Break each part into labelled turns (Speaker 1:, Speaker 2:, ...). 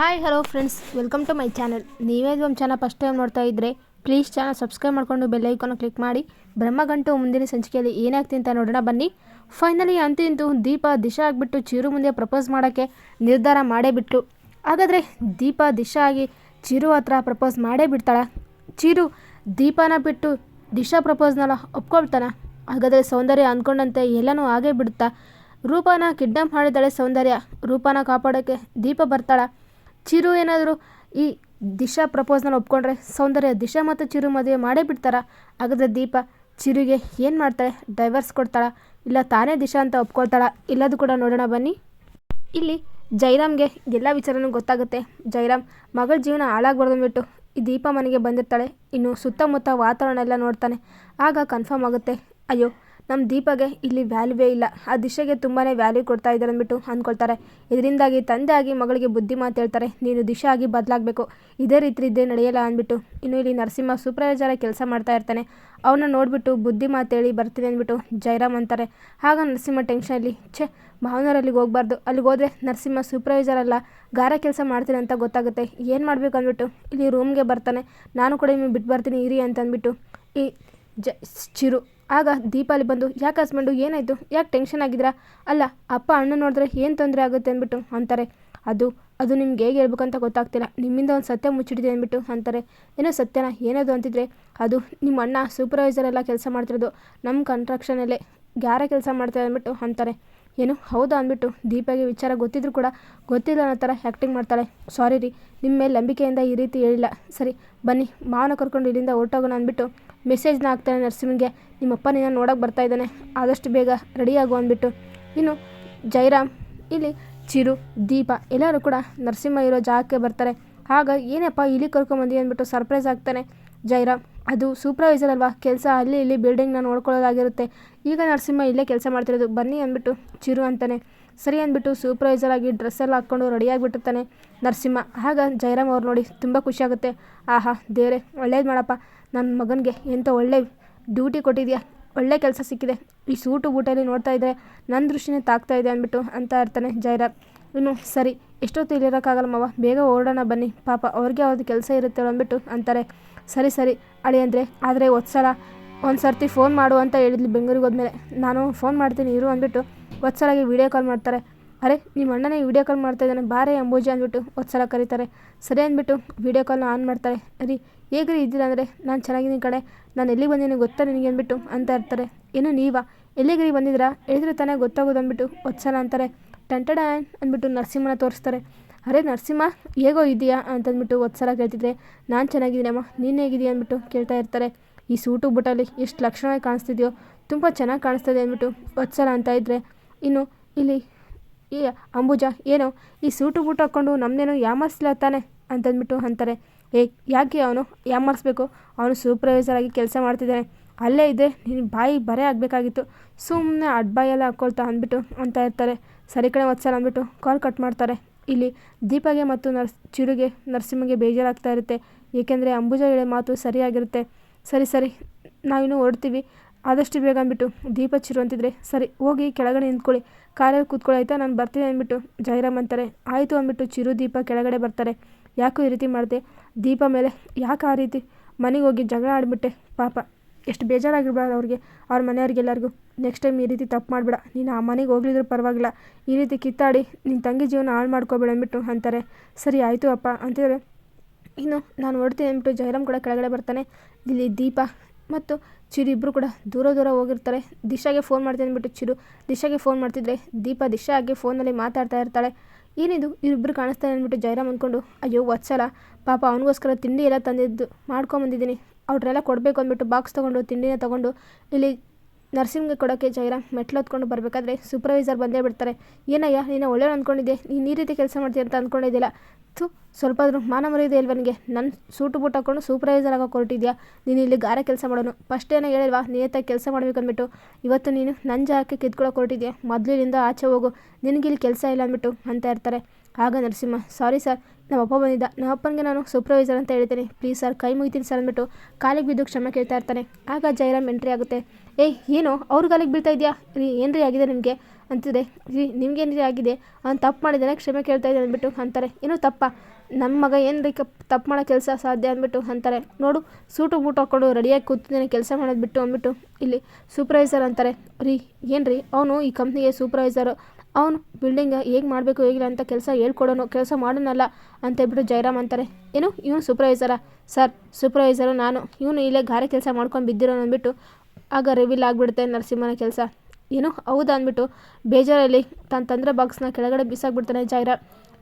Speaker 1: Hi hello friends welcome to my channel ನೀವೇ ನಮ್ಮ channel first time ನೋಡ್ತಾ ಇದ್ದರೆ ಪ್ಲೀಸ್ ಚಾನಲ್ ಸಬ್ಸ್ಕ್ರೈಬ್ ಮಾಡಿಕೊಂಡು ಬೆಲ್ಲೈಕನ್ನು ಕ್ಲಿಕ್ ಮಾಡಿ. ಬ್ರಹ್ಮಗಂಟು ಮುಂದಿನ ಸಂಚಿಕೆಯಲ್ಲಿ ಏನಾಗ್ತಿ ಅಂತ ನೋಡೋಣ ಬನ್ನಿ. ಫೈನಲಿ ಅಂತೂ ದೀಪ ದಿಶಾ ಆಗಿಬಿಟ್ಟು ಚಿರು ಮುಂದೆ ಪ್ರಪೋಸ್ ಮಾಡೋಕ್ಕೆ ನಿರ್ಧಾರ ಮಾಡೇ ಬಿಟ್ಟು ಹಾಗಾದರೆ ದೀಪ ದಿಶಾ ಆಗಿ ಚಿರು ಹತ್ರ ಪ್ರಪೋಸ್ ಮಾಡೇ ಬಿಡ್ತಾಳ. ಚಿರು ದೀಪನ ಬಿಟ್ಟು ದಿಶಾ ಪ್ರಪೋಸ್ನೆಲ್ಲ ಒಪ್ಕೊಳ್ತಾನೆ. ಹಾಗಾದರೆ ಸೌಂದರ್ಯ ಅಂದ್ಕೊಂಡಂತೆ ಎಲ್ಲನೂ ಆಗೇ ಬಿಡುತ್ತಾ. ರೂಪನ ಕಿಡ್ನಾಪ್ ಮಾಡಿದ್ದಾಳೆ ಸೌಂದರ್ಯ. ರೂಪನ ಕಾಪಾಡೋಕ್ಕೆ ದೀಪ ಬರ್ತಾಳ. ಚಿರು ಏನಾದರೂ ಈ ದಿಶಾ ಪ್ರಪೋಸ್ನಲ್ಲಿ ಒಪ್ಕೊಂಡ್ರೆ ಸೌಂದರ್ಯ ದಿಶಾ ಮತ್ತು ಚಿರು ಮದುವೆ ಮಾಡೇ ಬಿಡ್ತಾರ? ಆಗದ ದೀಪ ಚಿರುಗೆ ಏನು ಮಾಡ್ತಾಳೆ? ಡೈವರ್ಸ್ ಕೊಡ್ತಾಳ? ಇಲ್ಲ ತಾನೇ ದಿಶಾ ಅಂತ ಒಪ್ಕೊಳ್ತಾಳ? ಇಲ್ಲದು ಕೂಡ ನೋಡೋಣ ಬನ್ನಿ. ಇಲ್ಲಿ ಜೈರಾಮ್ಗೆ ಎಲ್ಲ ವಿಚಾರನೂ ಗೊತ್ತಾಗುತ್ತೆ. ಜೈರಾಮ್ ಮಗಳ ಜೀವನ ಹಾಳಾಗ್ಬಾರ್ದು ಅಂದ್ಬಿಟ್ಟು ಈ ದೀಪ ಮನೆಗೆ ಬಂದಿರ್ತಾಳೆ. ಇನ್ನು ಸುತ್ತಮುತ್ತ ವಾತಾವರಣ ಎಲ್ಲ ನೋಡ್ತಾನೆ. ಆಗ ಕನ್ಫರ್ಮ್ ಆಗುತ್ತೆ. ಅಯ್ಯೋ ನಮ್ಮ ದೀಪಗೆ ಇಲ್ಲಿ ವ್ಯಾಲ್ಯೂವೇ ಇಲ್ಲ. ಆ ದಿಶೆಗೆ ತುಂಬಾ ವ್ಯಾಲ್ಯೂ ಕೊಡ್ತಾ ಇದ್ದಾರೆ ಅಂದ್ಬಿಟ್ಟು ಅಂದ್ಕೊಳ್ತಾರೆ ಇದರಿಂದಾಗಿ ತಂದೆ ಆಗಿ ಮಗಳಿಗೆ ಬುದ್ಧಿ ಮಾತು ಹೇಳ್ತಾರೆ. ನೀನು ದಿಶೆ ಆಗಿ ಬದಲಾಗಬೇಕು. ಇದೇ ರೀತಿ ಇದ್ದೇ ನಡೆಯಲ್ಲ ಅಂದ್ಬಿಟ್ಟು. ಇನ್ನು ಇಲ್ಲಿ ನರಸಿಂಹ ಸೂಪರ್ವೈಸರ್ ಕೆಲಸ ಮಾಡ್ತಾ ಇರ್ತಾನೆ. ಅವನ್ನ ನೋಡಿಬಿಟ್ಟು ಬುದ್ಧಿ ಮಾತು ಹೇಳಿ ಬರ್ತೀನಿ ಅಂದ್ಬಿಟ್ಟು ಜೈರಾಮ್ ಅಂತಾರೆ. ಆಗ ನರಸಿಂಹ ಟೆನ್ಷನಲ್ಲಿ ಛೇ ಭಾವನವ್ರು ಅಲ್ಲಿಗೆ ಹೋಗ್ಬಾರ್ದು. ಅಲ್ಲಿಗೆ ಹೋದರೆ ನರಸಿಂಹ ಸೂಪರ್ವೈಸರ್ ಅಲ್ಲ, ಗಾರ ಕೆಲಸ ಮಾಡ್ತೀನಿ ಅಂತ ಗೊತ್ತಾಗುತ್ತೆ. ಏನು ಮಾಡಬೇಕು ಅಂದ್ಬಿಟ್ಟು. ಇಲ್ಲಿ ರೂಮ್ಗೆ ಬರ್ತಾನೆ. ನಾನು ಕೂಡ ನಿಮಗೆ ಬಿಟ್ಟು ಬರ್ತೀನಿ, ಇರಿ ಅಂತ ಅಂದ್ಬಿಟ್ಟು. ಈ ಜ, ಚಿರು. ಆಗ ದೀಪಾಲಿ ಬಂದು, ಯಾಕೆ ಹಸ್ಬೆಂಡು, ಏನಾಯಿತು? ಯಾಕೆ ಟೆನ್ಷನ್ ಆಗಿದ್ರಾ ಅಲ್ಲ, ಅಪ್ಪ ಅಣ್ಣ ನೋಡಿದ್ರೆ ಏನು ತೊಂದರೆ ಆಗುತ್ತೆ ಅಂದ್ಬಿಟ್ಟು ಅಂತಾರೆ. ಅದು ಅದು ನಿಮ್ಗೆ ಹೇಗೆ ಹೇಳ್ಬೇಕಂತ ಗೊತ್ತಾಗ್ತಿಲ್ಲ. ನಿಮ್ಮಿಂದ ಒಂದು ಸತ್ಯ ಮುಚ್ಚಿಡಿದೆ ಅಂದ್ಬಿಟ್ಟು ಅಂತಾರೆ. ಏನೋ ಸತ್ಯನ ಏನದು ಅಂತಿದ್ರೆ, ಅದು ನಿಮ್ಮ ಅಣ್ಣ ಸೂಪರ್ವೈಸರ್ ಎಲ್ಲ ಕೆಲಸ ಮಾಡ್ತಿರೋದು. ನಮ್ಮ ಕನ್ಸ್ಟ್ರಕ್ಷನಲ್ಲೇ ಗ್ಯಾರ ಕೆಲಸ ಮಾಡ್ತಾರೆ ಅಂದ್ಬಿಟ್ಟು ಅಂತಾರೆ. ಏನು, ಹೌದಾ ಅಂದ್ಬಿಟ್ಟು? ದೀಪಾಗೆ ವಿಚಾರ ಗೊತ್ತಿದ್ರು ಕೂಡ ಗೊತ್ತಿಲ್ಲ ಅನ್ನೋ ಥರ ಆ್ಯಕ್ಟಿಂಗ್ ಮಾಡ್ತಾಳೆ. ಸಾರಿ ರೀ ನಿಮ್ಮ ಮೇಲೆ ನಂಬಿಕೆಯಿಂದ ಈ ರೀತಿ ಹೇಳಿಲ್ಲ. ಸರಿ, ಬನ್ನಿ, ಮಾವನ ಕರ್ಕೊಂಡು ಇಲ್ಲಿಂದ ಹೊರಟೋಗೋಣ ಅಂದ್ಬಿಟ್ಟು ಮೆಸೇಜ್ನ ಹಾಕ್ತಾನೆ ನರಸಿಂಹನಿಗೆ. ನಿಮ್ಮಪ್ಪ ನಿನ್ನ ನೋಡೋಕೆ ಬರ್ತಾ ಇದ್ದಾನೆ. ಆದಷ್ಟು ಬೇಗ ರೆಡಿ ಆಗು ಅಂದ್ಬಿಟ್ಟು. ಇನ್ನು ಜೈರಾಮ್, ಇಲ್ಲಿ ಚಿರು, ದೀಪ ಎಲ್ಲರೂ ಕೂಡ ನರಸಿಂಹ ಇರೋ ಜಾಗಕ್ಕೆ ಬರ್ತಾರೆ. ಆಗ ಏನಪ್ಪ ಇಲ್ಲಿ ಕರ್ಕೊಂಬಂದಿ ಅಂದ್ಬಿಟ್ಟು ಸರ್ಪ್ರೈಸ್ ಆಗ್ತಾನೆ ಜೈರಾಮ್. ಅದು ಸೂಪರ್ವೈಸರ್ ಅಲ್ವಾ? ಕೆಲಸ ಅಲ್ಲಿ ಇಲ್ಲಿ ಬಿಲ್ಡಿಂಗ್ನ ನೋಡ್ಕೊಳ್ಳೋದಾಗಿರುತ್ತೆ. ಈಗ ನರಸಿಂಹ ಇಲ್ಲೇ ಕೆಲಸ ಮಾಡ್ತಿರೋದು. ಬನ್ನಿ ಅಂದ್ಬಿಟ್ಟು ಚಿರು ಅಂತಾನೆ. ಸರಿ ಅಂದ್ಬಿಟ್ಟು ಸೂಪರ್ವೈಸರ್ ಆಗಿ ಡ್ರೆಸ್ ಎಲ್ಲ ಹಾಕ್ಕೊಂಡು ರೆಡಿಯಾಗಿಬಿಟ್ಟಿರ್ತಾನೆ ನರಸಿಂಹ. ಆಗ ಜೈರಾಮ್ ಅವ್ರು ನೋಡಿ ತುಂಬ ಖುಷಿಯಾಗುತ್ತೆ ಆಹಾ, ದೇವ್ರೆ, ಒಳ್ಳೇದು ಮಾಡಪ್ಪ. ನನ್ನ ಮಗನಿಗೆ ಎಂಥ ಒಳ್ಳೆ ಡ್ಯೂಟಿ ಕೊಟ್ಟಿದೆಯಾ? ಒಳ್ಳೆ ಕೆಲಸ ಸಿಕ್ಕಿದೆ. ಈ ಸೂಟು ಬೂಟಲ್ಲಿ ನೋಡ್ತಾ ಇದ್ದರೆ ನನ್ನ ದೃಷ್ಟಿನೇ ತಾಕ್ತಾ ಇದೆ ಅಂದ್ಬಿಟ್ಟು ಅಂತ ಇರ್ತಾನೆ ಜೈರಾಮ್ ಇನ್ನು ಸರಿ, ಎಷ್ಟೊತ್ತು ಇಲ್ಲಿರೋಕ್ಕಾಗಲ್ಲ ಮಾವ. ಬೇಗ ಓಡೋಣ ಬನ್ನಿ. ಪಾಪ ಅವ್ರಿಗೆ ಅವ್ರದ್ದು ಕೆಲಸ ಇರುತ್ತೆ ಅಂದ್ಬಿಟ್ಟು ಅಂತಾರೆ. ಸರಿ ಸರಿ, ಅಳಿ ಅಂದರೆ. ಆದರೆ ಒತ್ಸಲ ಒಂದು ಸರ್ತಿ ಫೋನ್ ಮಾಡು ಅಂತ ಹೇಳಿದ್ಲಿ ಬೆಂಗಳೂರಿಗೆ ಹೋದ್ಮೇಲೆ. ನಾನು ಫೋನ್ ಮಾಡ್ತೀನಿ, ಇರು ಅಂದ್ಬಿಟ್ಟು ಒತ್ಸಲಾಗಿ ವೀಡಿಯೋ ಕಾಲ್ ಮಾಡ್ತಾರೆ. ಅರೆ, ನಿಮ್ಮ ಅಣ್ಣನೇ ವೀಡಿಯೋ ಕಾಲ್ ಮಾಡ್ತಾ ಇದ್ದಾನೆ, ಬಾರೆ ಅಂಬೋಜಿ ಅಂದ್ಬಿಟ್ಟು ವತ್ಸಲ ಕರೀತಾರೆ. ಸರಿ ಅಂದ್ಬಿಟ್ಟು ವೀಡಿಯೋ ಕಾಲ್ನ ಆನ್ ಮಾಡ್ತಾರೆ. ಅರಿ, ಹೇಗ್ರಿ ಇದ್ದೀರಾ ಅಂದರೆ? ನಾನು ಚೆನ್ನಾಗಿದ್ದೀನಿ ಕಡೆ ನಾನು ಎಲ್ಲಿಗೆ ಬಂದಿದ್ದೀನಿ ಗೊತ್ತಾ ನಿನಗೆ? ಅಂದ್ಬಿಟ್ಟು ಅಂತ ಇರ್ತಾರೆ ಏನು ನೀವ? ಎಲ್ಲಿಗ್ರಿ ಬಂದಿದ್ದೀರಾ? ಹೇಳಿದ್ರೆ ತಾನೇ ಗೊತ್ತಾಗೋದು ಅಂದ್ಬಿಟ್ಟು ಒತ್ಸಲ ಅಂತಾರೆ. ಟಂಟಡ ಅಂದ್ಬಿಟ್ಟು ನರಸಿಂಹನ ತೋರಿಸ್ತಾರೆ. ಅರೆ, ನರಸಿಂಹ, ಹೇಗೋ ಇದೆಯಾ? ಅಂತಂದ್ಬಿಟ್ಟು ಒತ್ಸಲ ಕೇಳ್ತಿದ್ರೆ, ನಾನು ಚೆನ್ನಾಗಿದ್ದೀನಮ್ಮ ನೀನು ಹೇಗಿದೆಯಾ ಅಂದ್ಬಿಟ್ಟು ಕೇಳ್ತಾ ಇರ್ತಾರೆ. ಈ ಸೂಟು ಬುಟ್ಟಲ್ಲಿ ಎಷ್ಟು ಲಕ್ಷಣವಾಗಿ ಕಾಣಿಸ್ತಿದೆಯೋ, ತುಂಬ ಚೆನ್ನಾಗಿ ಕಾಣಿಸ್ತದೆ ಅಂದ್ಬಿಟ್ಟು ಒತ್ಸಲ ಅಂತ ಇದ್ದರೆ ಇನ್ನು ಇಲ್ಲಿ ಈ ಅಂಬುಜ ಏನೋ ಈ ಸೂಟು ಬೂಟು ಹಾಕ್ಕೊಂಡು ನಮ್ಮದೇನೋ ಯಾಮರ್ಸ್ಲ ತಾನೆ ಅಂತಂದ್ಬಿಟ್ಟು ಅಂತಾರೆ. ಏ, ಯಾಕೆ ಅವನು ಯಾಮರ್ಸ್ಬೇಕು? ಅವನು ಸೂಪರ್ವೈಸರ್ ಆಗಿ ಕೆಲಸ ಮಾಡ್ತಿದ್ದಾನೆ. ಅಲ್ಲೇ ಇದೆ ನಿನ್ನ ಬಾಯಿ ಬರೇ ಆಗಬೇಕಾಗಿತ್ತು. ಸುಮ್ಮನೆ ಅಡ್ಬಾಯೆಲ್ಲ ಹಾಕ್ಕೊಳ್ತಾ ಅಂದ್ಬಿಟ್ಟು ಅಂತ ಇರ್ತಾರೆ. ಸರಿ ಕಡೆ ಒತ್ಸಲ ಅಂದ್ಬಿಟ್ಟು ಕಾಲ್ ಕಟ್ ಮಾಡ್ತಾರೆ. ಇಲ್ಲಿ ದೀಪಗೆ ಮತ್ತು ನರ್ಸ್, ಚಿರುಗೆ, ನರಸಿಂಹಗೆ ಬೇಜಾರಾಗ್ತಾ ಇರುತ್ತೆ. ಏಕೆಂದರೆ ಅಂಬುಜ ಹೇಳೋ ಮಾತು ಸರಿಯಾಗಿರುತ್ತೆ. ಸರಿ ಸರಿ, ನಾವಿನ್ನೂ ಹೊರಡ್ತೀವಿ. ಆದಷ್ಟು ಬೇಗ ಅಂದ್ಬಿಟ್ಟು ದೀಪ ಚಿರು ಅಂತಿದ್ರೆ, ಸರಿ, ಹೋಗಿ ಕೆಳಗಡೆ ನಿಂತ್ಕೊಳ್ಳಿ. ಕಾರಲ್ಲಿ ಕೂತ್ಕೊಳ್ಳಿ ಆಯಿತಾ? ನಾನು ಬರ್ತೀನಿ ಅಂದ್ಬಿಟ್ಟು ಜೈರಾಮ್ ಅಂತಾರೆ. ಆಯಿತು ಅಂದ್ಬಿಟ್ಟು ಚಿರು ದೀಪ ಕೆಳಗಡೆ ಬರ್ತಾರೆ. ಯಾಕೋ ಈ ರೀತಿ ಮಾಡಿದೆ? ದೀಪ ಮೇಲೆ ಯಾಕೆ ಆ ರೀತಿ? ಮನೆಗೆ ಹೋಗಿ ಜಗಳ ಆಡಿಬಿಟ್ಟೆ. ಪಾಪ, ಎಷ್ಟು ಬೇಜಾರಾಗಿರ್ಬಾರ್ದು ಅವ್ರಿಗೆ, ಅವ್ರ ಮನೆಯವ್ರಿಗೆಲ್ಲರಿಗೂ. ನೆಕ್ಸ್ಟ್ ಟೈಮ್ ಈ ರೀತಿ ತಪ್ಪು ಮಾಡಬೇಡ. ನೀನು ಆ ಮನೆಗೆ ಹೋಗ್ಲಿದ್ರು ಪರವಾಗಿಲ್ಲ. ಈ ರೀತಿ ಕಿತ್ತಾಡಿ ನಿನ್ನ ತಂಗಿ ಜೀವನ ಹಾಳು ಮಾಡ್ಕೋಬೇಡ ಅಂದ್ಬಿಟ್ಟು ಅಂತಾರೆ. ಸರಿ, ಆಯಿತು ಅಪ್ಪ. ಅಂತಿದ್ರೆ, ಇನ್ನು ನಾನು ಹೊಡ್ತೀನಿ ಅಂದ್ಬಿಟ್ಟು ಜೈರಾಮ್ ಕೂಡ ಕೆಳಗಡೆ ಬರ್ತಾನೆ. ಇಲ್ಲಿ ದೀಪ ಮತ್ತು ಚಿರು ಇಬ್ಬರು ಕೂಡ ದೂರ ದೂರ ಹೋಗಿರ್ತಾರೆ. ದಿಶಾಗೆ ಫೋನ್ ಮಾಡ್ತೀನಿ ಅಂದ್ಬಿಟ್ಟು ಚಿರು ದಿಶಾಗೆ ಫೋನ್ ಮಾಡ್ತಿದ್ರೆ ದೀಪ ದಿಶಾ ಆಗಿ ಫೋನಲ್ಲಿ ಮಾತಾಡ್ತಾ ಇರ್ತಾಳೆ. ಏನಿದು? ಇವರಿಬ್ಬರು ಕಾಣಿಸ್ತಾರೆ ಅಂದ್ಬಿಟ್ಟು ಜೈರಾಮ್ ಅಂದ್ಕೊಂಡು, ಅಯ್ಯೋ, ವತ್ಸಲ. ಪಾಪ ಅವನಿಗೋಸ್ಕರ ತಿಂಡಿ ಎಲ್ಲ ತಂದಿದ್ದು ಮಾಡ್ಕೊಂಬಂದಿದ್ದೀನಿ. ಅವ್ರೆಲ್ಲ ಕೊಡಬೇಕು ಅಂದ್ಬಿಟ್ಟು ಬಾಕ್ಸ್ ತೊಗೊಂಡು ತಿಂಡಿನ ತೊಗೊಂಡು ಇಲ್ಲಿ ನರ್ಸಿಂಗ್ಗೆ ಕೊಡೋಕ್ಕೆ ಜೈರಾಮ್ ಮೆಟ್ಲು ಹೊತ್ಕೊಂಡು ಬರಬೇಕಾದ್ರೆ ಸೂಪರ್ವೈಸರ್ ಬಂದೇ ಬಿಡ್ತಾರೆ. ಏನಯ್ಯ, ನೀನು ಒಳ್ಳೆಯವ್ರು ಅಂದ್ಕೊಂಡಿದ್ದೆ ನೀನು ಈ ರೀತಿ ಕೆಲಸ ಮಾಡ್ತೀಯ ಅಂತ ಅಂದ್ಕೊಂಡಿದ್ದಿಲ್ಲ ಥು ಸ್ವಲ್ಪ ಆದರೂ ಮಾನ ಮರ್ಯಾದೆ ಇಲ್ವ ನನಗೆ? ನನ್ನ ಸೂಟು ಬೂಟ್ ಹಾಕೊಂಡು ಸೂಪರ್ವೈಸರ್ ಆಗೋ ಹೊರಟಿದ್ಯಾ ನೀನು ಇಲ್ಲಿ ಗಾರೆ ಕೆಲಸ ಮಾಡೋನು. ಫಸ್ಟ್ ಏನೋ ಹೇಳಿಲ್ವಾ, ನಿಯತ್ತಾಗಿ ಕೆಲಸ ಮಾಡ್ಬೇಕು ಅಂದ್ಬಿಟ್ಟು. ಇವತ್ತು ನೀನು ನನ್ನ ಜಾಗಕ್ಕೆ ಕಿತ್ಕೊಳ್ಳೋಕೆ ಹೊರಟಿದ್ಯಾ ಮೊದಲಿನಿಂದ ಆಚೆ ಹೋಗು. ನಿನಗಿಲ್ಲಿ ಕೆಲಸ ಇಲ್ಲ ಅಂದ್ಬಿಟ್ಟು ಅಂತ ಇರ್ತಾರೆ. ಆಗ ನರಸಿಂಹ, ಸಾರಿ ಸರ್ ನಮ್ಮ ಅಪ್ಪ ಬಂದಿದ್ದ. ನಮ್ಮ ಅಪ್ಪನಿಗೆ ನಾನು ಸೂಪರ್ವೈಸರ್ ಅಂತ ಹೇಳ್ತೀನಿ ಪ್ಲೀಸ್ ಸರ್, ಕೈ ಮುಗಿತೀನಿ ಸರ್ ಅಂದ್ಬಿಟ್ಟು ಕಾಲಿಗೆ ಬಿದ್ದು ಕ್ಷಮೆ ಕೇಳ್ತಾ ಇರ್ತಾನೆ. ಆಗ ಜೈರಾಮ್ ಎಂಟ್ರಿ ಆಗುತ್ತೆ. ಏಯ್, ಏನು? ಅವ್ರ ಕಾಲಿಗೆ ಬೀಳ್ತಾ ಇದೆಯಾ? ರೀ ಆಗಿದೆ ನಿಮಗೆ? ಅಂತಿದ್ರೆ ರೀ ಆಗಿದೆ? ಅವ್ನು ತಪ್ಪು ಮಾಡಿದ್ದಾನೆ, ಕ್ಷಮೆ ಕೇಳ್ತಾ ಇದ್ದಾನೆ ಅಂದ್ಬಿಟ್ಟು ಅಂತಾರೆ. ಏನೋ ತಪ್ಪ? ನಮ್ಮ ಮಗ ಏನು ರೀ ತಪ್ಪು ಮಾಡೋ ಕೆಲಸ ಸಾಧ್ಯ ಅಂದ್ಬಿಟ್ಟು ಅಂತಾರೆ. ನೋಡು, ಸೂಟು ಬೂಟು ಹಾಕ್ಕೊಂಡು ರೆಡಿಯಾಗಿ ಕೂತಿದ್ದಾನೆ, ಕೆಲಸ ಮಾಡೋದು ಬಿಟ್ಟು ಅಂದ್ಬಿಟ್ಟು ಇಲ್ಲಿ ಸೂಪರ್ವೈಸರ್ ಅಂತಾರೆ. ರೀ ಏನು ರೀ ಅವನು ಈ ಕಂಪ್ನಿಗೆ ಸೂಪರ್ವೈಸರು ಅವನು ಬಿಲ್ಡಿಂಗ್ ಹೇಗೆ ಮಾಡಬೇಕು, ಹೇಗಿಲ್ಲ ಅಂತ ಕೆಲಸ ಹೇಳ್ಕೊಡೋನು, ಕೆಲಸ ಮಾಡೋನಲ್ಲ ಅಂತ ಹೇಳ್ಬಿಟ್ಟು ಜಯರಾಮ್ ಅಂತಾರೆ. ಏನು? ಇವನು ಸೂಪರ್ವೈಸರಾ ಸರ್ ಸೂಪರ್ವೈಸರು ನಾನು. ಇವನು ಇಲ್ಲೇ ಗಾರೆ ಕೆಲಸ ಮಾಡ್ಕೊಂಡು ಬಿದ್ದಿರೋನು ಅಂದ್ಬಿಟ್ಟು ಆಗ ರಿವೀಲ್ ಆಗಿಬಿಡುತ್ತೆ ನರಸಿಂಹನ ಕೆಲಸ. ಏನು ಹೌದಾ ಅಂದ್ಬಿಟ್ಟು ಬೇಜಾರಲ್ಲಿ ತನ್ನ ತಂದ್ರೆ ಬಾಕ್ಸ್ನ ಕೆಳಗಡೆ ಬಿಸಾಕ್ಬಿಡ್ತಾನೆ ಜೈರ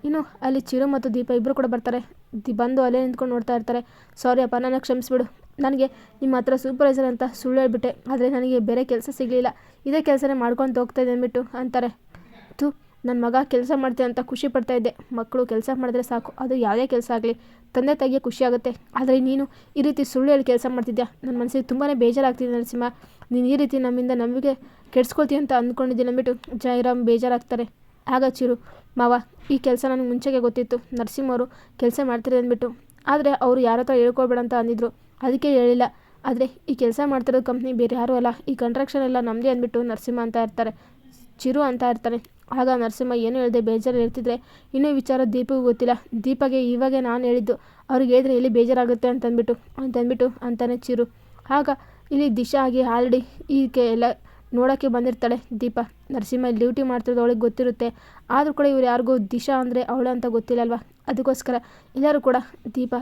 Speaker 1: ಇನ್ನು ಅಲ್ಲಿ ಚಿರು ಮತ್ತು ದೀಪ ಇಬ್ಬರು ಕೂಡ ಬರ್ತಾರೆ. ದಿ ಬಂದು ಅಲ್ಲೇ ನಿಂತ್ಕೊಂಡು ನೋಡ್ತಾ ಇರ್ತಾರೆ. ಸಾರಿ ಅಪ್ಪ ನನಗೆ ಕ್ಷಮಿಸ್ಬಿಡು. ನನಗೆ ನಿಮ್ಮ ಹತ್ರ ಸೂಪರ್ವೈಸರ್ ಅಂತ ಸುಳ್ಳು ಹೇಳ್ಬಿಟ್ಟೆ. ಆದರೆ ನನಗೆ ಬೇರೆ ಕೆಲಸ ಸಿಗಲಿಲ್ಲ. ಇದೇ ಕೆಲಸನೇ ಮಾಡ್ಕೊಂಡು ಹೋಗ್ತಾಯಿದ್ದೆ ಅಂದ್ಬಿಟ್ಟು ಅಂತಾರೆ. ತು ನನ್ನ ಮಗ ಕೆಲಸ ಮಾಡ್ತೆ ಅಂತ ಖುಷಿ ಪಡ್ತಾ ಇದ್ದೆ. ಮಕ್ಕಳು ಕೆಲಸ ಮಾಡಿದ್ರೆ ಸಾಕು. ಅದು ಯಾವುದೇ ಕೆಲಸ ಆಗಲಿ. ತಂದೆ ತಾಯಿಗೆ ಖುಷಿಯಾಗುತ್ತೆ ಆದರೆ ನೀನು ಈ ರೀತಿ ಸುಳ್ಳು ಹೇಳಿ ಕೆಲಸ ಮಾಡ್ತಿದ್ಯಾ? ನನ್ನ ಮನಸ್ಸಿಗೆ ತುಂಬಾ ಬೇಜಾರಾಗ್ತಿದೆ ನರಸಿಂಹ. ನೀನು ಈ ರೀತಿ ನಮ್ಮಿಂದ ನಂಬಿಕೆ ಕೆಡ್ಸ್ಕೊಳ್ತೀಯ ಅಂತ ಅಂದ್ಕೊಂಡಿದ್ದೀನಿ ಅಂದ್ಬಿಟ್ಟು ಜಯರಾಮ್ ಬೇಜಾರಾಗ್ತಾರೆ. ಆಗ ಚಿರು, ಮಾವ, ಈ ಕೆಲಸ ನನಗೆ ಮುಂಚೆಗೆ ಗೊತ್ತಿತ್ತು. ನರಸಿಂಹವರು ಕೆಲಸ ಮಾಡ್ತಾರೆ ಅಂದ್ಬಿಟ್ಟು. ಆದರೆ ಅವರು ಯಾರ ಹತ್ರ ಹೇಳ್ಕೊಬೇಡ ಅಂತ ಅಂದಿದ್ರು. ಅದಕ್ಕೆ ಹೇಳಿಲ್ಲ. ಆದರೆ ಈ ಕೆಲಸ ಮಾಡ್ತಿರೋದು ಕಂಪ್ನಿ ಬೇರೆ ಯಾರೂ ಅಲ್ಲ. ಈ ಕಂಟ್ರಾಕ್ಷನ್ ಎಲ್ಲ ನಮ್ಮದೇ ಅಂದ್ಬಿಟ್ಟು ನರಸಿಂಹ ಅಂತ ಇರ್ತಾರೆ. ಚಿರು ಅಂತ ಇರ್ತಾರೆ. ಆಗ ನರಸಿಂಹ ಏನು ಹೇಳಿದೆ ಬೇಜಾರು ಇರ್ತಿದ್ರೆ ಇನ್ನೂ ವಿಚಾರ ದೀಪಗೂ ಗೊತ್ತಿಲ್ಲ. ದೀಪಗೆ ಇವಾಗ ನಾನು ಹೇಳಿದ್ದು, ಅವ್ರಿಗೆ ಹೇಳಿದ್ರೆ ಎಲ್ಲಿ ಬೇಜಾರಾಗುತ್ತೆ ಅಂತಂದ್ಬಿಟ್ಟು ಅಂತಂದ್ಬಿಟ್ಟು ಅಂತಾನೆ ಚಿರು. ಆಗ ಇಲ್ಲಿ ದಿಶಾ ಆಗಿ ಆಲ್ರೆಡಿ ಈಕೆ ಎಲ್ಲ ನೋಡೋಕ್ಕೆ ಬಂದಿರ್ತಾಳೆ. ದೀಪ, ನರಸಿಂಹ ಡ್ಯೂಟಿ ಮಾಡ್ತಿರೋದು ಅವಳಿಗೆ ಗೊತ್ತಿರುತ್ತೆ. ಆದರೂ ಕೂಡ ಇವ್ರು ಯಾರಿಗೂ ದಿಶಾ ಅಂದರೆ ಅವಳು ಅಂತ ಗೊತ್ತಿಲ್ಲ ಅಲ್ವಾ ಅದಕ್ಕೋಸ್ಕರ ಎಲ್ಲರೂ ಕೂಡ ದೀಪ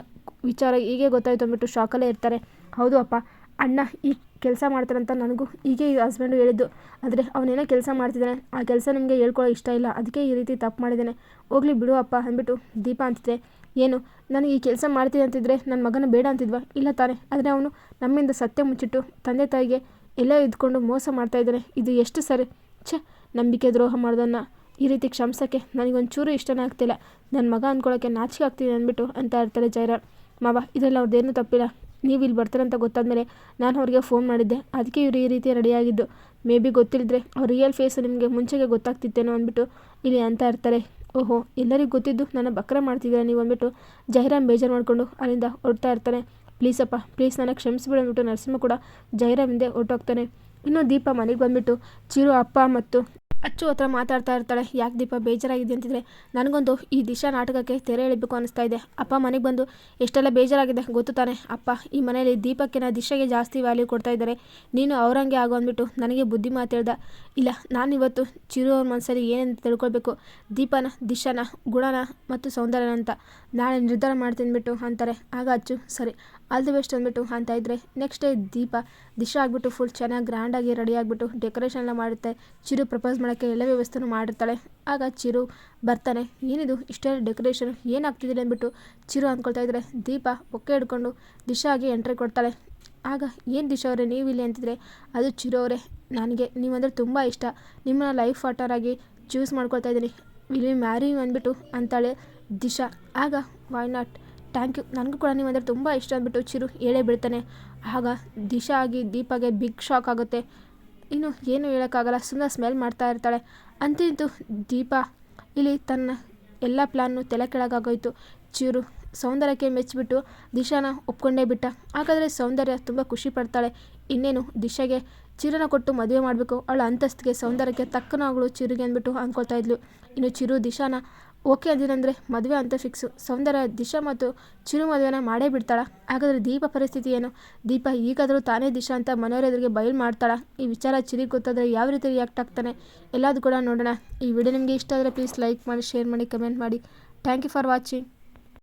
Speaker 1: ವಿಚಾರ ಹೀಗೆ ಗೊತ್ತಾಯ್ತು ಅಂದ್ಬಿಟ್ಟು ಶಾಕಲ್ಲೇ ಇರ್ತಾರೆ. ಹೌದು ಅಪ್ಪ ಅಣ್ಣ ಈ ಕೆಲಸ ಮಾಡ್ತಾರಂತ ನನಗೂ ಹೀಗೆ ಹಸ್ಬೆಂಡು ಹೇಳಿದ್ದು. ಆದರೆ ಅವನೇನೋ ಕೆಲಸ ಮಾಡ್ತಿದ್ದಾನೆ. ಆ ಕೆಲಸ ನಿಮಗೆ ಹೇಳ್ಕೊಳ್ಳೋ ಇಷ್ಟ ಇಲ್ಲ. ಅದಕ್ಕೆ ಈ ರೀತಿ ತಪ್ಪು ಮಾಡಿದ್ದಾನೆ. ಹೋಗಲಿ ಬಿಡು ಅಪ್ಪ ಅಂದ್ಬಿಟ್ಟು ದೀಪ ಅಂತಿದೆ ಏನು ನನಗೆ ಈ ಕೆಲಸ ಮಾಡ್ತೀನಿ ಅಂತಿದ್ರೆ ನನ್ನ ಮಗನ ಬೇಡ ಅಂತಿದ್ವಾ? ಇಲ್ಲ ತಾನೆ. ಆದರೆ ಅವನು ನಮ್ಮಿಂದ ಸತ್ಯ ಮುಚ್ಚಿಟ್ಟು ತಂದೆ ತಾಯಿಗೆ ಎಲ್ಲ ಇದ್ಕೊಂಡು ಮೋಸ ಮಾಡ್ತಾ ಇದ್ದಾನೆ. ಇದು ಎಷ್ಟು ಸರಿ? ಛೇ, ನಂಬಿಕೆ ದ್ರೋಹ ಮಾಡೋದನ್ನು ಈ ರೀತಿ ಕ್ಷಮಿಸೋಕ್ಕೆ ನನಗೊಂಚೂರು ಇಷ್ಟನೇ ಆಗ್ತಿಲ್ಲ. ನನ್ನ ಮಗ ಅಂದ್ಕೊಳ್ಳೋಕ್ಕೆ ನಾಚಿಕೆ ಆಗ್ತೀನಿ ಅಂದ್ಬಿಟ್ಟು ಅಂತ ಇರ್ತಾರೆ ಜೈರಾಮ್ ಮಾವ ಇದರಲ್ಲಿ ಅವ್ರದ್ದೇನು ತಪ್ಪಿಲ್ಲ. ನೀವು ಇಲ್ಲಿ ಬರ್ತಾರಂತ ಗೊತ್ತಾದಮೇಲೆ ನಾನು ಅವ್ರಿಗೆ ಫೋನ್ ಮಾಡಿದ್ದೆ. ಅದಕ್ಕೆ ಇವರು ಈ ರೀತಿ ರೆಡಿಯಾಗಿದ್ದು. ಮೇ ಬಿ ಗೊತ್ತಿಲ್ಲದ್ರೆ ಅವ್ರ ರಿಯಲ್ ಫೇಸ್ ನಿಮಗೆ ಮುಂಚೆಗೆ ಗೊತ್ತಾಗ್ತಿತ್ತೇನೋ ಅಂದ್ಬಿಟ್ಟು ಇಲ್ಲಿ ಅಂತ ಇರ್ತಾರೆ. ಓಹೋ, ಎಲ್ಲರಿಗೂ ಗೊತ್ತಿದ್ದು ನನ್ನ ಬಕ್ರ ಮಾಡ್ತಿದ್ದೀರ ನೀವು ಅಂದ್ಬಿಟ್ಟು ಜೈರಾಮ್ ಬೇಜಾರು ಮಾಡಿಕೊಂಡು ಅಲ್ಲಿಂದ ಹೊರಡ್ತಾ ಇರ್ತಾನೆ. ಪ್ಲೀಸಪ್ಪ ಪ್ಲೀಸ್ ನನಗೆ ಕ್ಷಮಿಸ್ಬಿಡು ಅಂದ್ಬಿಟ್ಟು ನರಸಿಂಹ ಕೂಡ ಜೈರಾಮ್ ಹಿಂದೆ ಹೊರಟೋಗ್ತಾನೆ. ಇನ್ನು ದೀಪ ಮನೆಗೆ ಬಂದುಬಿಟ್ಟು ಚಿರು ಅಪ್ಪ ಮತ್ತು ಅಚ್ಚು ಹತ್ರ ಮಾತಾಡ್ತಾ ಇರ್ತಾಳೆ. ಯಾಕೆ ದೀಪ ಬೇಜಾರಾಗಿದೆ ಅಂತಿದ್ರೆ, ನನಗೊಂದು ಈ ದಿಶಾ ನಾಟಕಕ್ಕೆ ತೆರೆ ಎಳಿಬೇಕು ಅನಿಸ್ತಾ ಇದೆ. ಅಪ್ಪ ಮನೆಗೆ ಬಂದು ಎಷ್ಟೆಲ್ಲ ಬೇಜಾರಾಗಿದೆ ಗೊತ್ತು ತಾನೆ. ಅಪ್ಪ, ಈ ಮನೆಯಲ್ಲಿ ದೀಪಕ್ಕಿನ ದಿಶೆಗೆ ಜಾಸ್ತಿ ವ್ಯಾಲ್ಯೂ ಕೊಡ್ತಾ ಇದ್ದಾರೆ. ನೀನು ಅವರಂಗೆ ಆಗೋ ಅಂದ್ಬಿಟ್ಟು ನನಗೆ ಬುದ್ಧಿ ಮಾತಾಡ್ದ ಇಲ್ಲ ನಾನಿವತ್ತು ಚಿರು ಅವ್ರ ಮನಸ್ಸಲ್ಲಿ ಏನಂತ ತಿಳ್ಕೊಳ್ಬೇಕು? ದೀಪನ, ದಿಶಾನ, ಗುಣನ ಮತ್ತು ಸೌಂದರ್ಯನ ಅಂತ. ನಾಳೆ ನಿರ್ಧಾರ ಮಾಡ್ತೀನಿ ಅಂತಾರೆ. ಆಗ ಅಚ್ಚು, ಸರಿ. ಆಲ್ ದಿ ಬೆಸ್ಟ್ ಅಂದ್ಬಿಟ್ಟು ಅಂತ ಇದ್ದರೆ ನೆಕ್ಸ್ಟ್ ಡೇ ದೀಪ, ದಿಶಾ ಆಗಿಬಿಟ್ಟು ಫುಲ್ ಚೆನ್ನಾಗಿ ಗ್ರ್ಯಾಂಡಾಗಿ ರೆಡಿ ಆಗಿಬಿಟ್ಟು ಡೆಕೋರೇಷನ್ ಎಲ್ಲ ಮಾಡುತ್ತೆ. ಚಿರು ಪ್ರಪೋಸ್ ಮಾಡೋಕ್ಕೆ ಎಲ್ಲ ವ್ಯವಸ್ಥೆನೂ ಮಾಡಿರ್ತಾಳೆ. ಆಗ ಚಿರು ಬರ್ತಾನೆ, ಏನಿದು ಇಷ್ಟೆಲ್ಲ ಡೆಕೋರೇಷನ್ ಏನಾಗ್ತಿದ್ದೀನಿ ಅಂದ್ಬಿಟ್ಟು ಚಿರು ಅಂದ್ಕೊಳ್ತಾ ಇದ್ರೆ, ದೀಪ ಒಕ್ಕೆ ಹಿಡ್ಕೊಂಡು ದಿಶಾ ಆಗಿ ಎಂಟ್ರಿ ಕೊಡ್ತಾಳೆ. ಆಗ ಏನು ದಿಶಾ ಅವರೇ, ನೀವು ಇಲ್ಲಿ ಅಂತಿದ್ರೆ, ಅದು ಚಿರು ಅವರೇ, ನನಗೆ ನೀವಂದರೆ ತುಂಬ ಇಷ್ಟ. ನಿಮ್ಮನ್ನ ಲೈಫ್ ಪಾರ್ಟ್ನರಾಗಿ ಚೂಸ್ ಮಾಡ್ಕೊಳ್ತಾ ಇದ್ದೀನಿ. ವಿಲ್ ಮ್ಯಾರಿ ಅಂದ್ಬಿಟ್ಟು ಅಂತಾಳೆ ದಿಶಾ. ಆಗ ವೈ ನಾಟ್ ಥ್ಯಾಂಕ್ ಯು. ನನಗೂ ಕೂಡ ನೀವು ಅಂದರೆ ತುಂಬ ಇಷ್ಟ ಅಂದ್ಬಿಟ್ಟು ಚಿರು ಹೇಳೇ ಬಿಡ್ತಾನೆ ಆಗ ದಿಶಾ ಆಗಿ ದೀಪಾಗೆ ಬಿಗ್ ಶಾಕ್ ಆಗುತ್ತೆ. ಇನ್ನು ಏನು ಹೇಳೋಕ್ಕಾಗಲ್ಲ ಸುಮ್ಮನೆ ಸ್ಮೆಲ್ ಮಾಡ್ತಾ ಇರ್ತಾಳೆ. ಅಂತಿಂತು ದೀಪ ಇಲ್ಲಿ ತನ್ನ ಎಲ್ಲ ಪ್ಲ್ಯಾನ್ನು ತಲೆ ಕೆಳಗಾಗೋಯ್ತು ಚಿರು ಸೌಂದರ್ಯಕ್ಕೆ ಮೆಚ್ಚಿಬಿಟ್ಟು ದಿಶಾನ ಒಪ್ಕೊಂಡೇ ಬಿಟ್ಟ. ಹಾಗಾದರೆ ಸೌಂದರ್ಯ ತುಂಬ ಖುಷಿ ಪಡ್ತಾಳೆ. ಇನ್ನೇನು ದಿಶೆಗೆ ಚಿರನ ಕೊಟ್ಟು ಮದುವೆ ಮಾಡಬೇಕು. ಅವಳ ಅಂತಸ್ತಿಗೆ ಸೌಂದರ್ಯಕ್ಕೆ ತಕ್ಕನಾಗಳು ಚಿರುಗೆ ಅಂದ್ಬಿಟ್ಟು ಅಂದ್ಕೊಳ್ತಾ ಇದ್ಲು. ಇನ್ನು ಚಿರು ದಿಶಾನ ಓಕೆ ಅಂದಿನಂದರೆ ಮದುವೆ ಅಂತ ಫಿಕ್ಸು ಸೌಂದರ್ಯ, ದಿಶಾ ಮತ್ತು ಚಿರು ಮದುವೆನ ಮಾಡೇ ಬಿಡ್ತಾಳ. ಹಾಗಾದರೆ ದೀಪ ಪರಿಸ್ಥಿತಿ ಏನು? ದೀಪ ಈಗಾದರೂ ತಾನೇ ದಿಶಾ ಅಂತ ಮನೆಯವರೆದ್ರಿಗೆ ಬಯಲು ಮಾಡ್ತಾಳ. ಈ ವಿಚಾರ ಚಿರಿಗೆ ಗೊತ್ತಾದರೆ ಯಾವ ರೀತಿ ರಿಯಾಕ್ಟ್ ಆಗ್ತಾನೆ ಎಲ್ಲದೂ ಕೂಡ ನೋಡೋಣ. ಈ ವಿಡಿಯೋ ನಿಮಗೆ ಇಷ್ಟ ಆದರೆ ಪ್ಲೀಸ್ ಲೈಕ್ ಮಾಡಿ ಶೇರ್ ಮಾಡಿ ಕಮೆಂಟ್ ಮಾಡಿ. Thank you for watching